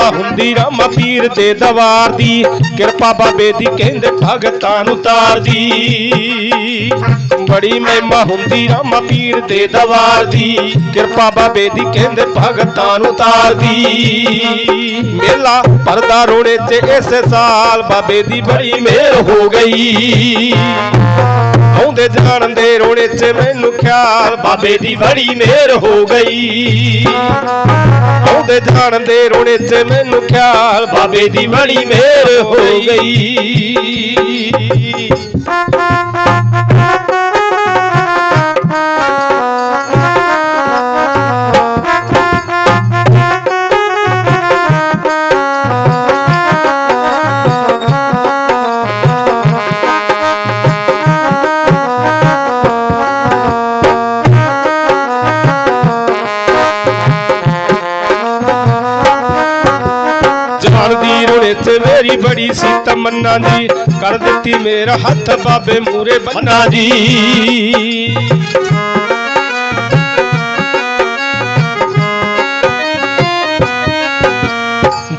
ਹੁੰਦੀ, ਰਾਮਾ ਪੀਰ ਦੇ ਦਵਾਰ ਦੀ। ਕਿਰਪਾ ਬਾਬੇ ਦੀ ਕਹਿੰਦੇ ਭਗਤਾਂ ਨੂੰ ਤਾਰਦੀ ਬੜੀ ਮਹਿਮਾ ਹੁੰਦੀ, ਰਾਮਾ ਪੀਰ ਦੇ ਦਵਾਰ ਦੀ। ਕਿਰਪਾ ਬਾਬੇ ਦੀ ਕਹਿੰਦੇ ਭਗਤਾਂ ਨੂੰ ਤਾਰਦੀ ਮੇਲਾ ਪਰਦਾ ਰੋੜੇ ਤੇ ਇਸ ਸਾਲ ਬਾਬੇ ਦੀ ਬੜੀ ਮਿਹਰ ਹੋ ਗਈ। ਆਉਂਦੇ ਜਾਣ ਦੇ ਰੋੜੇ 'ਚ ਮੈਨੂੰ ਖਿਆਲ, ਬਾਬੇ ਦੀ ਬੜੀ ਮਿਹਰ ਹੋ ਗਈ। ਆਉਂਦੇ ਜਾਣ ਦੇ ਰੋੜੇ 'ਚ ਮੈਨੂੰ ਖਿਆਲ, ਬਾਬੇ ਦੀ ਬੜੀ ਮਿਹਰ ਹੋ ਗਈ। ਦੀ ਮੇਰੀ ਬੜੀ ਸੀ ਤਮੰਨਾ ਦੀ, ਕਰ ਦਿੱਤੀ ਮੇਰਾ ਹੱਥ ਬਾਬੇ ਮੂਰੇ ਬੰਨਾ ਦੀ।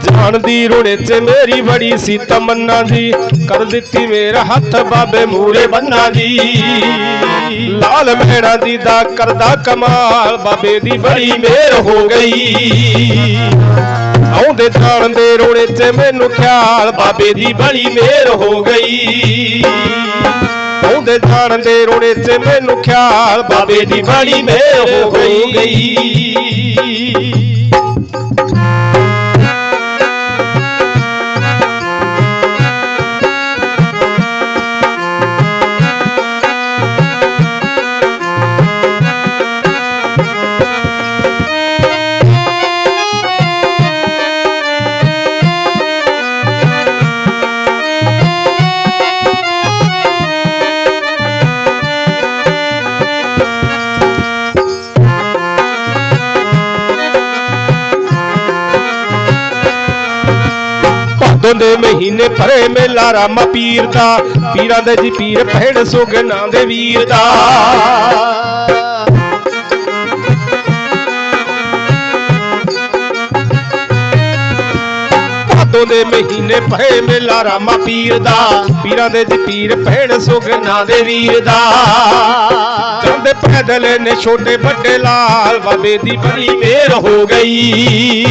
ਜਾਣ ਦੀ ਰੋੜੇ 'ਚ ਮੇਰੀ ਬੜੀ ਸੀ ਤਮੰਨਾ ਦੀ, ਕਰ ਦਿੱਤੀ ਮੇਰਾ ਹੱਥ ਬਾਬੇ ਮੂਰੇ ਬੰਨਾ ਦੀ। ਲਾਲ ਮਹਿਣਾ ਦੀ ਦਾ ਕਰਦਾ ਕਮਾਲ, ਬਾਬੇ ਦੀ ਬੜੀ ਮਿਹਰ ਹੋ ਗਈ। ਆਉਂਦੇ ਜਾਣ ਦੇ ਰੋੜੇ 'ਚ ਮੈਨੂੰ ਖਿਆਲ, ਬਾਬੇ ਦੀ ਬੜੀ ਮਿਹਰ ਹੋ ਗਈ। ਆਉਂਦੇ ਜਾਣ ਦੇ ਰੋੜੇ 'ਚ ਮੈਨੂੰ ਖਿਆਲ, ਬਾਬੇ ਦੀ ਬੜੀ ਮਿਹਰ ਹੋ ਗਈ। ਭਾਦੋਂ ਦੇ ਮਹੀਨੇ ਭਰੇ ਮੇਲਾ ਰਾਮਾ ਪੀਰ ਦਾ। ਪੀਰਾਂ ਦੇ ਜੀ ਪੀਰ ਪਹਿਣ ਸੁਗਨਾ ਦੇ ਵੀਰ ਦਾ। ਭਾਦੋਂ ਦੇ ਮਹੀਨੇ ਭਰੇ ਮੇਲਾ ਰਾਮਾ ਪੀਰ ਦਾ। ਪੀਰਾਂ ਦੇ ਜੀ ਪੀਰ ਪਹਿਣ ਸੁਗਨਾ ਦੇ ਵੀਰ ਦਾ। ਜਾਂਦੇ ਪੈਦਲ ਨੇ ਛੋਟੇ ਵੱਡੇ ਲਾਲ ਬਾਬੇ ਦੀ ਬੜੀ ਮਿਹਰ ਹੋ ਗਈ।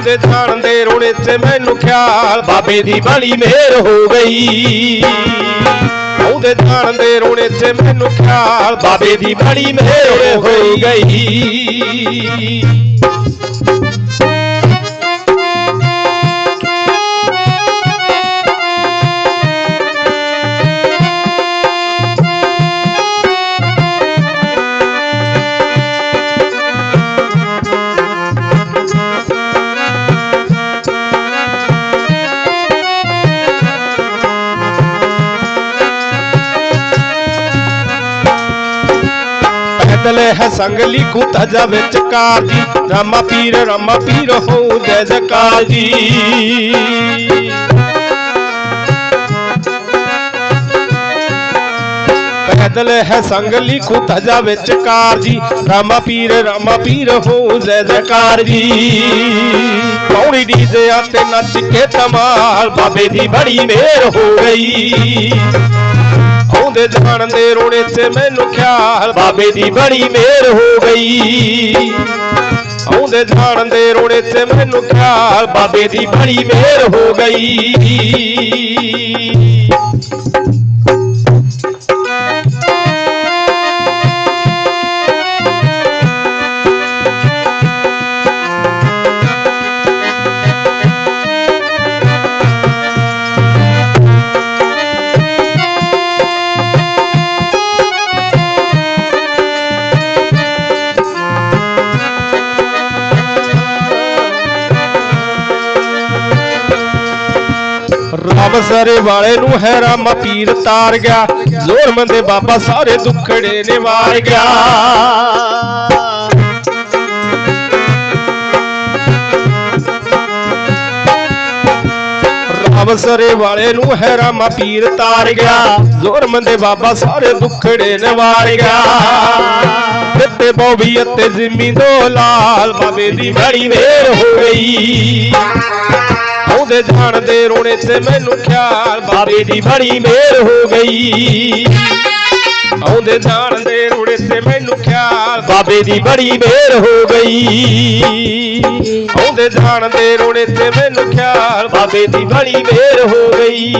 ਦੇ ਜਾਣ ਦੇ ਰੋਣੇ 'ਚ ਮੈਨੂੰ ਖਿਆਲ ਬਾਬੇ ਦੀ ਬੜੀ ਮਿਹਰ ਹੋ ਗਈ। ਉਹਦੇ ਜਾਣ ਦੇ ਰੋਣੇ 'ਚ ਮੈਨੂੰ ਖਿਆਲ ਬਾਬੇ ਦੀ ਬੜੀ ਮਿਹਰ ਹੋ ਗਈ। ਪੈਦਲ ਸੰਗ ਲਿਖੂ ਤਜਾ ਵਿੱਚ ਕਾਰ ਜੀ ਰਾਮਾ ਪੀਰ ਰਾਮਾ ਪੀਰ ਹੋ ਜੈ ਜਕਾਰ ਜੀ ਪੈਦਲ ਹੈ ਸੰਗ ਲਿਖੂ ਤਜਾ ਵਿੱਚ ਕਾਰ ਜੀ ਰਾਮਾ ਪੀਰ ਰਾਮਾ ਪੀਰ ਹੋ ਜੈ ਜਕਾਰ ਜੀ ਪੌੜੀ ਡੀਜੇ ਤੇ ਨੱਚ ਕੇ ਧਮਾਲ, ਬਾਬੇ ਦੀ ਬੜੀ ਮਿਹਰ ਹੋ ਗਈ। ਆਉਂਦੇ ਜਾਣ ਦੇ ਰੋੜੇ ਤੇ ਮੈਨੂੰ ਖਿਆਲ ਬਾਬੇ ਦੀ ਬੜੀ ਮਿਹਰ ਹੋ ਗਈ। ਆਉਂਦੇ ਜਾਣ ਦੇ ਰੋੜੇ ਤੇ ਮੈਨੂੰ ਖਿਆਲ ਬਾਬੇ ਦੀ ਬੜੀ ਮਿਹਰ ਹੋ ਗਈ। ਰਾਮ ਵਾਲੇ ਨੂੰ ਹੈ ਰਾਮਾ ਪੀਰ ਤਾਰ ਗਿਆ। ਜ਼ੋਰ ਮੰਦੇ ਬਾਬਾ ਸਾਰੇ ਦੁੱਖੜੇ ਨੇ ਵਾਰ ਗਿਆ। ਰਾਮ ਵਾਲੇ ਨੂੰ ਹੈ ਰਾਮਾ ਪੀਰ ਤਾਰ ਗਿਆ। ਜ਼ੋਰ ਮੰਦੇ ਬਾਬਾ ਸਾਰੇ ਦੁੱਖੜੇ ਨੇ ਗਿਆ। ਦਿੱਤੇ ਬੋਬੀ ਅਤੇ ਜ਼ਿਮੀ ਦੋ ਲਾਲ ਬਾਬੇ ਦੀ ਬੜੀ ਮੇਰ ਹੋ ਗਈ। ਆਉਂਦੇ ਜਾਣਦੇ ਰੋਣੇ ਤੇ ਮੈਨੂੰ ਖਿਆਲ ਬਾਬੇ ਦੀ ਬੜੀ ਮੇਰ ਹੋ ਗਈ। ਆਉਂਦੇ ਜਾਣਦੇ ਰੋਣੇ ਤੇ ਮੈਨੂੰ ਖਿਆਲ ਬਾਬੇ ਦੀ ਬੜੀ ਮੇਰ ਹੋ ਗਈ। ਆਉਂਦੇ ਜਾਣਦੇ ਰੋਣੇ ਤੇ ਮੈਨੂੰ ਖਿਆਲ ਬਾਬੇ ਦੀ ਬੜੀ ਮੇਰ ਹੋ ਗਈ।